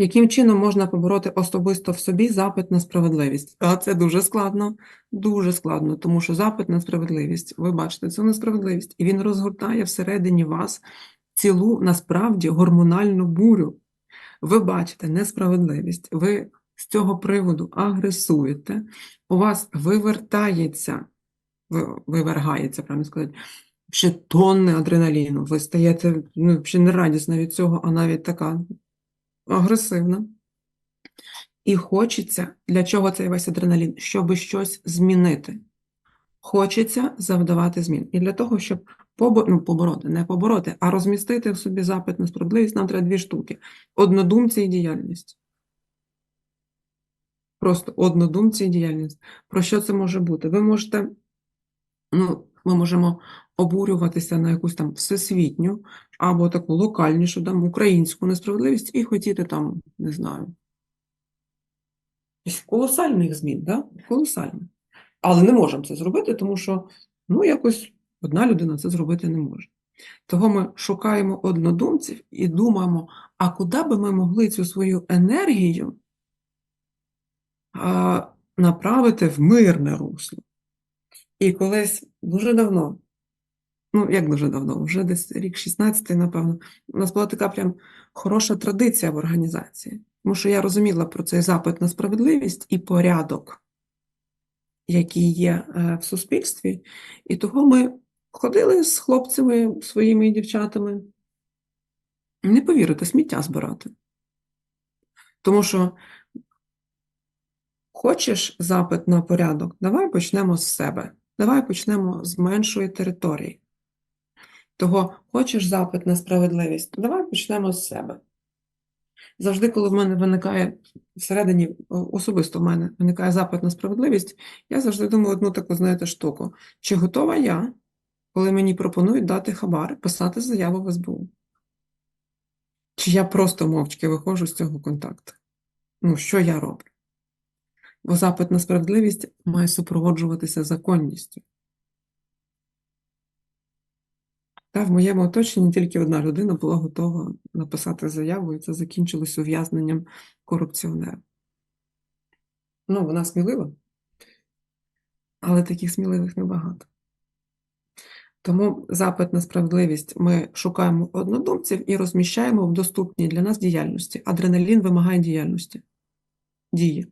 Яким чином можна побороти особисто в собі запит на справедливість? А це дуже складно, дуже складно, тому що запит на справедливість, ви бачите, це несправедливість, і він розгортає всередині вас цілу насправді гормональну бурю. Ви бачите несправедливість, ви з цього приводу агресуєте, у вас вивертається, вивергається, правильно сказати, ще тонни адреналіну. Ви стаєте ну, ще не радісна від цього, а навіть така агресивна. І хочеться, для чого цей весь адреналін? Щоб щось змінити. Хочеться завдавати змін. І для того, щоб побо... ну, побороти, не побороти, а розмістити в собі запит на справедливість, нам треба дві штуки: однодумці і діяльність. Просто однодумці і діяльність. Про що це може бути? Ви можете, ну, ми можемо обурюватися на якусь там всесвітню або таку локальнішу, там, українську несправедливість і хотіти там, не знаю, колосальних змін, да? колосальних. Але не можемо це зробити, тому що ну, якось одна людина це зробити не може. Того ми шукаємо однодумців і думаємо, а куди би ми могли цю свою енергію а, направити в мирне русло. І колись дуже давно, ну як дуже давно, вже десь рік 16, напевно, у нас була така прям хороша традиція в організації, тому що я розуміла про цей запит на справедливість і порядок, який є е, в суспільстві, і того ми ходили з хлопцями своїми дівчатами, не повірите, сміття збирати. Тому що Хочеш запит на порядок? Давай почнемо з себе. Давай почнемо з меншої території. Того, хочеш запит на справедливість? Давай почнемо з себе. Завжди, коли в мене виникає всередині, особисто в мене виникає запит на справедливість, я завжди думаю одну таку, знаєте, штуку. Чи готова я, коли мені пропонують дати хабар, писати заяву в СБУ? Чи я просто мовчки виходжу з цього контакту? Ну, що я роблю? Бо запит на справедливість має супроводжуватися законністю. Та в моєму оточенні тільки одна людина була готова написати заяву, і це закінчилось ув'язненням корупціонера. Ну, вона смілива, але таких сміливих небагато. Тому запит на справедливість ми шукаємо однодумців і розміщаємо в доступній для нас діяльності. Адреналін вимагає діяльності, дії.